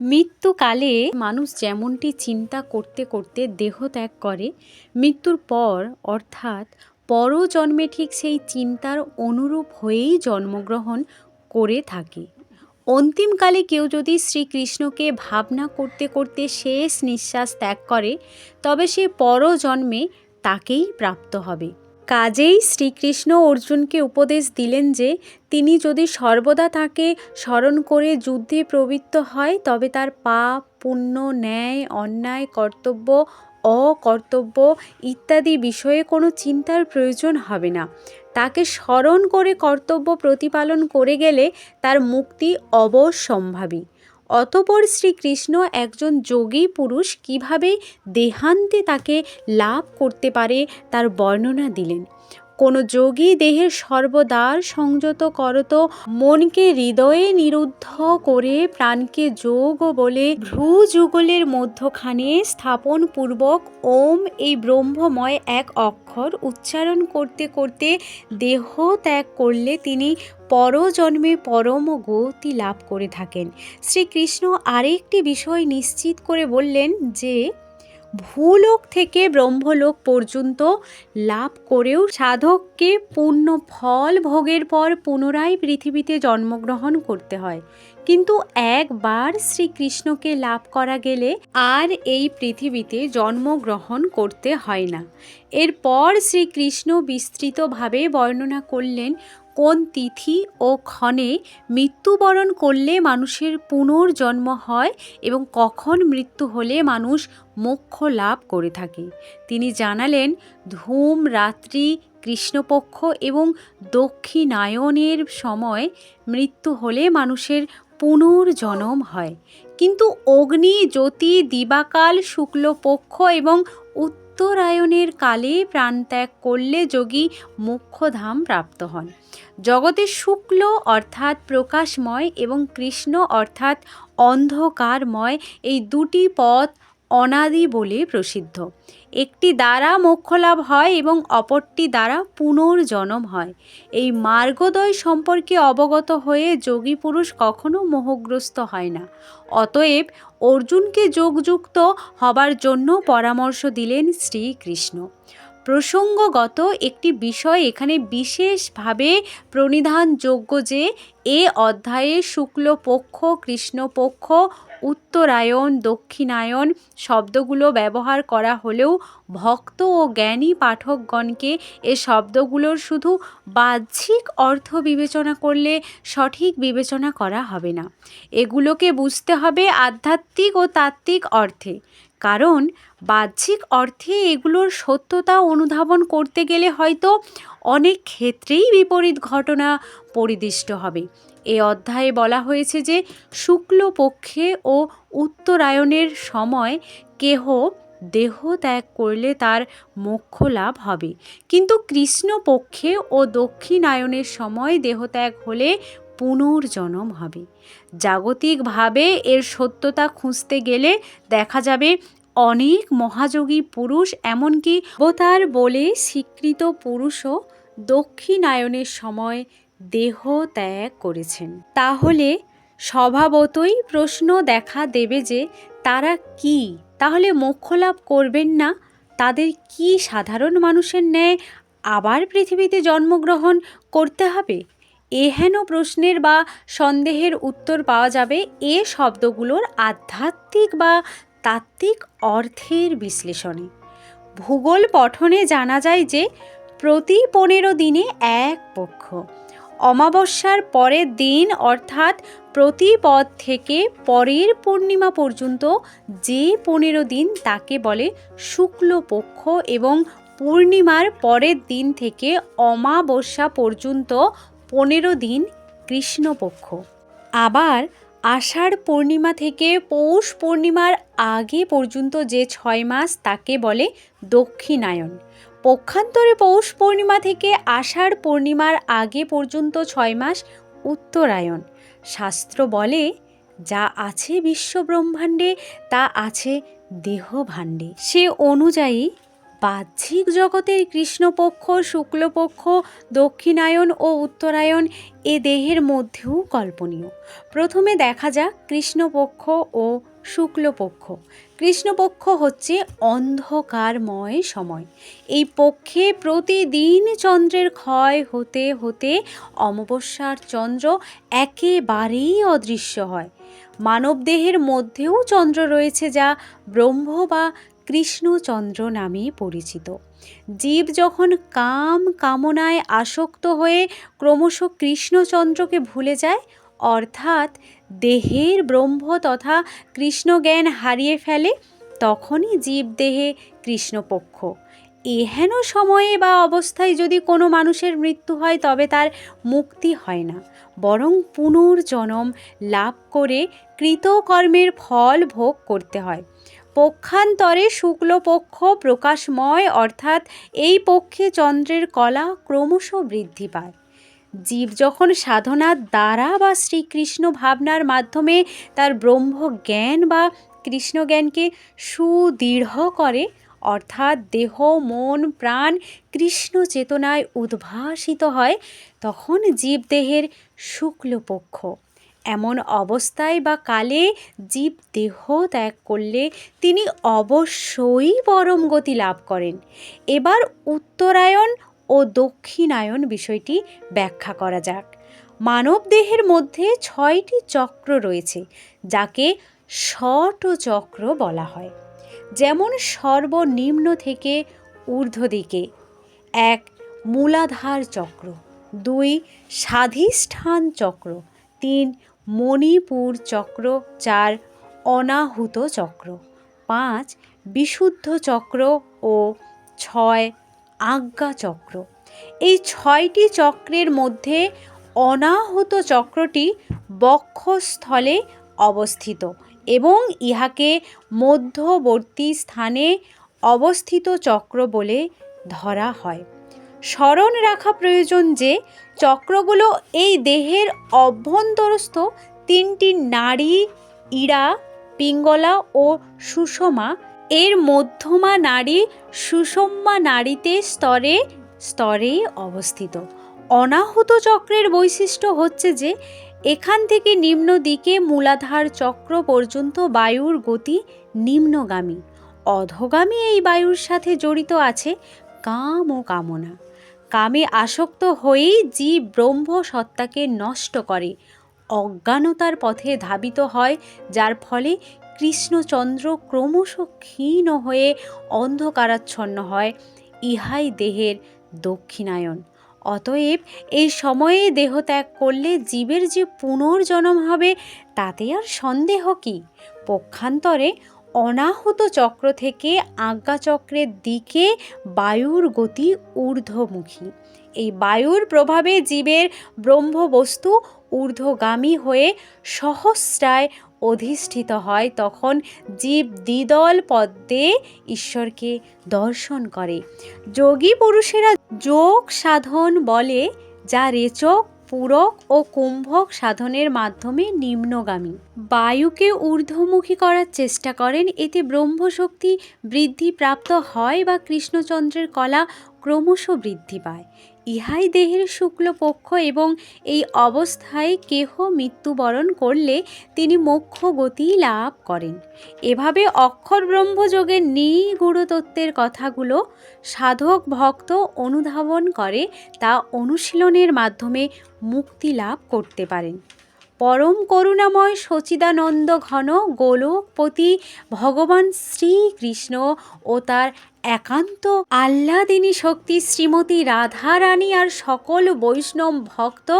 মৃত্যুকালে মানুষ যেমনটি চিন্তা করতে করতে দেহ ত্যাগ করে, মৃত্যুর পর, অর্থাৎ পরজন্মে ঠিক সেই চিন্তার অনুরূপ হয়েই জন্মগ্রহণ করে থাকে। অন্তিমকালে কেউ যদি শ্রীকৃষ্ণকে ভাবনা করতে করতে শেষ নিঃশ্বাস ত্যাগ করে, তবে সে পরজন্মে তাকেই প্রাপ্ত হবে। কাজেই শ্রীকৃষ্ণ অর্জুনকে উপদেশ দিলেন যে, তিনি যদি সর্বদা তাকে স্মরণ করে যুদ্ধে প্রবৃত্ত হয়, তবে তার পাপ, পুণ্য, ন্যায়, অন্যায়, কর্তব্য, অকর্তব্য ইত্যাদি বিষয়ে কোনো চিন্তার প্রয়োজন হবে না। তাকে স্মরণ করে কর্তব্য প্রতিপালন করে গেলে তার মুক্তি অবশ্যম্ভাবী। অতপর শ্রীকৃষ্ণ একজন যোগী পুরুষ কীভাবে দেহান্তে তাকে লাভ করতে পারে তার বর্ণনা দিলেন। কোনো যোগী দেহের সর্বদার সংযত করত, মনকে হৃদয়ে নিরুদ্ধ করে প্রাণকে যোগ বলে ভ্রু যুগলের মধ্যখানে স্থাপন পূর্বক ওম এই ব্রহ্মময় এক অক্ষর উচ্চারণ করতে করতে দেহ ত্যাগ করলে তিনি পরজন্মে পরম গতি লাভ করে থাকেন। শ্রীকৃষ্ণ আরেকটি বিষয় নিশ্চিত করে বললেন যে ভূলোক থেকে ব্রহ্মলোক পর্যন্ত লাভ করেও সাধককে পূর্ণ ফল ভোগের পর পুনরায় পৃথিবীতে জন্মগ্রহণ করতে হয়। কিন্তু একবার শ্রীকৃষ্ণকে লাভ করা গেলে আর এই পৃথিবীতে জন্মগ্রহণ করতে হয় না। এরপর শ্রীকৃষ্ণ বিস্তৃতভাবে বর্ণনা করলেন কোন তিথি ও ক্ষণে মৃত্যুবরণ করলে মানুষের পুনর্জন্ম হয় এবং কখন মৃত্যু হলে মানুষ মোক্ষ লাভ করে থাকে? তিনি জানালেন, ধূম, রাত্রি, কৃষ্ণপক্ষ এবং দক্ষিণায়নের সময় মৃত্যু হলে মানুষের পুনর্জন্ম হয়। কিন্তু অগ্নি, জ্যোতি, দিবাকাল, শুক্লপক্ষ এবং উত্তরায়ণের কালে প্রাণত্যাগ করলে যোগী মোক্ষধাম প্রাপ্ত হন। জগতে শুক্ল অর্থাৎ প্রকাশময় এবং কৃষ্ণ অর্থাৎ অন্ধকারময় এই দুটি পথ অনাদি বলে প্রসিদ্ধ। একটি দ্বারা মোক্ষলাভ হয় এবং অপরটি দ্বারা পুনর্জন্ম হয়। এই মার্গদয় সম্পর্কে অবগত হয়ে যোগী পুরুষ কখনো মোহগ্রস্ত হয় না। অতএব অর্জুনকে যোগযুক্ত হবার জন্য পরামর্শ দিলেন শ্রীকৃষ্ণ। প্রসঙ্গগত একটি বিষয় এখানে বিশেষভাবে প্রণিধানযোগ্য যে, এ অধ্যায়ে শুক্লপক্ষ, কৃষ্ণপক্ষ, উত্তরায়ণ দক্ষিণায়ন শব্দগুলো ব্যবহার করা হলেও ভক্ত ও জ্ঞানী পাঠকগণকে এ শব্দগুলোর শুধু বাহ্যিক অর্থ বিবেচনা করলে সঠিক বিবেচনা করা হবে না। এগুলোকে বুঝতে হবে আধ্যাত্মিক ও তাত্ত্বিক অর্থে। কারণ বাহ্যিক অর্থে এগুলোর সত্যতা অনুধাবন করতে গেলে হয়তো অনেক ক্ষেত্রেই বিপরীত ঘটনা পরিদিষ্ট হবে। এ অধ্যায়ে বলা হয়েছে যে শুক্লপক্ষে ও উত্তরায়ণের সময় কেহ দেহ ত্যাগ করলে তার মোক্ষ লাভ হবে। কিন্তু কৃষ্ণপক্ষে ও দক্ষিণায়নের সময় দেহত্যাগ হলে পুনর্জন্ম হবে। জাগতিকভাবে এর সত্যতা খুঁজতে গেলে দেখা যাবে অনেক মহাযোগী পুরুষ, এমনকি অবতার বলে স্বীকৃত পুরুষও দক্ষিণায়নের সময় দেহ ত্যাগ করেছেন। তাহলে স্বভাবতই প্রশ্ন দেখা দেবে যে তারা কি? তাহলে মোক্ষ লাভ করবেন না? তাদের কি সাধারণ মানুষের ন্যায় আবার পৃথিবীতে জন্মগ্রহণ করতে হবে? এহেন প্রশ্নের বা সন্দেহের উত্তর পাওয়া যাবে এ শব্দগুলোর আধ্যাত্মিক বা তাত্ত্বিক অর্থের বিশ্লেষণে। ভূগোল পঠনে জানা যায় যে, প্রতি পনেরো দিনে এক পক্ষ, অমাবস্যার পরের দিন অর্থাৎ প্রতি পদ থেকে পরের পূর্ণিমা পর্যন্ত যে পনেরো দিন তাকে বলে শুক্লপক্ষ এবং পূর্ণিমার পরের দিন থেকে অমাবস্যা পর্যন্ত পনেরো দিন কৃষ্ণপক্ষ। আবার আষাঢ় পূর্ণিমা থেকে পৌষ পূর্ণিমার আগে পর্যন্ত যে ছয় মাস তাকে বলে দক্ষিণায়ন পক্ষান্তরে পৌষ পূর্ণিমা থেকে আষাঢ় পূর্ণিমার আগে পর্যন্ত ছয় মাস উত্তরায়ণ। শাস্ত্র বলে, যা আছে বিশ্বব্রহ্মাণ্ডে, তা আছে দেহ ভাণ্ডে সে অনুযায়ী বাহ্যিক জগতের কৃষ্ণপক্ষ, শুক্লপক্ষ, দক্ষিণায়ন ও উত্তরায়ণ এ দেহের মধ্যেও কল্পনীয়। প্রথমে দেখা যাক কৃষ্ণপক্ষ ও শুক্লপক্ষ। কৃষ্ণপক্ষ হচ্ছে অন্ধকারময় সময়। এই পক্ষে প্রতিদিন চন্দ্রের ক্ষয় হতে হতে অমাবস্যার চন্দ্র একেবারেই অদৃশ্য হয়। মানবদেহের মধ্যেও চন্দ্র রয়েছে যা ব্রহ্ম বা কৃষ্ণচন্দ্র নামে পরিচিত। জীব যখন কাম কামনায় আসক্ত হয়ে ক্রমশ কৃষ্ণচন্দ্রকে ভুলে যায়, অর্থাৎ দেহের ব্রহ্ম তথা কৃষ্ণজ্ঞান হারিয়ে ফেলে, তখনই জীব দেহে কৃষ্ণপক্ষ। এহেন সময়ে বা অবস্থায় যদি কোনো মানুষের মৃত্যু হয়, তবে তার মুক্তি হয় না। বরং পুনর্জন্ম লাভ করে কৃতকর্মের ফল ভোগ করতে হয়। পক্ষান্তরে শুক্লপক্ষ প্রকাশময়, অর্থাৎ এই পক্ষে চন্দ্রের কলা ক্রমশ বৃদ্ধি পায়। জীব যখন সাধনার দ্বারা বা শ্রীকৃষ্ণ ভাবনার মাধ্যমে তার ব্রহ্ম জ্ঞান বা কৃষ্ণজ্ঞানকে সুদৃঢ় করে, অর্থাৎ দেহ, মন, প্রাণ কৃষ্ণ চেতনায় উদ্ভাসিত হয়, তখন জীবদেহের শুক্লপক্ষ এমন অবস্থায় বা কালে জীব দেহ ত্যাগ করলে তিনি অবশ্যই পরম গতি লাভ করেন। এবার উত্তরায়ণ ও দক্ষিণায়ন বিষয়টি ব্যাখ্যা করা যাক। মানব দেহের মধ্যে ছয়টি চক্র রয়েছে, যাকে ষট চক্র বলা হয়। যেমন সর্বনিম্ন থেকে ঊর্ধ্ব দিকে এক, মূলাধার চক্র। দুই, স্বাধিষ্ঠান চক্র। তিন মণিপুর চক্র চার, অনাহুত চক্র। পাঁচ, বিশুদ্ধ চক্র ও ছয়, আজ্ঞা চক্র। এই ছয়টি চক্রের মধ্যে অনাহত চক্রটি বক্ষস্থলে অবস্থিত এবং ইহাকে মধ্যবর্তী স্থানে অবস্থিত চক্র বলে ধরা হয়। স্মরণ রাখা প্রয়োজন যে চক্রগুলো এই দেহের অভ্যন্তরস্থ তিনটি নাড়ি ইড়া পিঙ্গলা ও সুষমা। এর মধ্যমা নাড়ি সুষমা নাড়িতে স্তরে স্তরে অবস্থিত। অনাহত চক্রের বৈশিষ্ট্য হচ্ছে যে এখান থেকে নিম্ন দিকে মূলাধার চক্র পর্যন্ত বায়ুর গতি নিম্নগামী। অধগামী এই বায়ুর সাথে জড়িত আছে কাম ও কামনা কামে আসক্ত হয়েই জীব ব্রহ্ম সত্তাকে নষ্ট করে। অজ্ঞানতার পথে ধাবিত হয়, যার ফলে কৃষ্ণচন্দ্র ক্রমশ ক্ষীণ হয়ে অন্ধকারাচ্ছন্ন হয়। ইহাই দেহের দক্ষিণায়ন। অতএব এই সময়ে দেহ ত্যাগ করলে জীবের যে পুনর্জন্ম হবে, তাতে আর সন্দেহ কি? পক্ষান্তরে অনাহত চক্র থেকে আজ্ঞাচক্রের দিকে বায়ুর গতি ঊর্ধ্বমুখী। এই বায়ুর প্রভাবে জীবের ব্রহ্মবস্তু ঊর্ধ্বগামী হয়ে সহস্রায় অধিষ্ঠিত হয়, তখন জীব দ্বিদল পদ্মে ঈশ্বরকে দর্শন করে। যোগী পুরুষেরা যোগ সাধন বলে, যা রেচক পূরক ও কুম্ভক সাধনের মাধ্যমে নিম্নগামী। বায়ুকে ঊর্ধ্বমুখী করার চেষ্টা করেন, এতে ব্রহ্মশক্তি বৃদ্ধি প্রাপ্ত হয় বা কৃষ্ণচন্দ্রের কলা ক্রমশ বৃদ্ধি পায়। ইহাই দেহের শুক্লপক্ষ এবং এই অবস্থায় কেহ মৃত্যুবরণ করলে তিনি মোক্ষ গতি লাভ করেন। এভাবে অক্ষর ব্রহ্মযোগের নিগুড় তত্ত্বের কথাগুলো সাধক ভক্ত অনুধাবন করে তা অনুশীলনের মাধ্যমে মুক্তি লাভ করতে পারেন। পরম করুণাময় সচিদানন্দ ঘন গোলকপতি ভগবান শ্রীকৃষ্ণ ও তার একান্ত আহ্লাদিনী শক্তি শ্রীমতী রাধারানী আর সকল বৈষ্ণব ভক্ত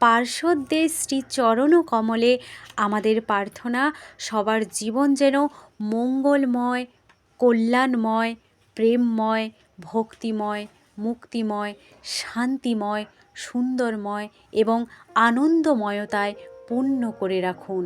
পার্শ্বদের শ্রীচরণ কমলে আমাদের প্রার্থনা, সবার জীবন যেন মঙ্গলময়, কল্যাণময়, প্রেমময়, ভক্তিময়, মুক্তিময়, শান্তিময়, সুন্দরময় এবং আনন্দময়তায় পূর্ণ করে রাখুন।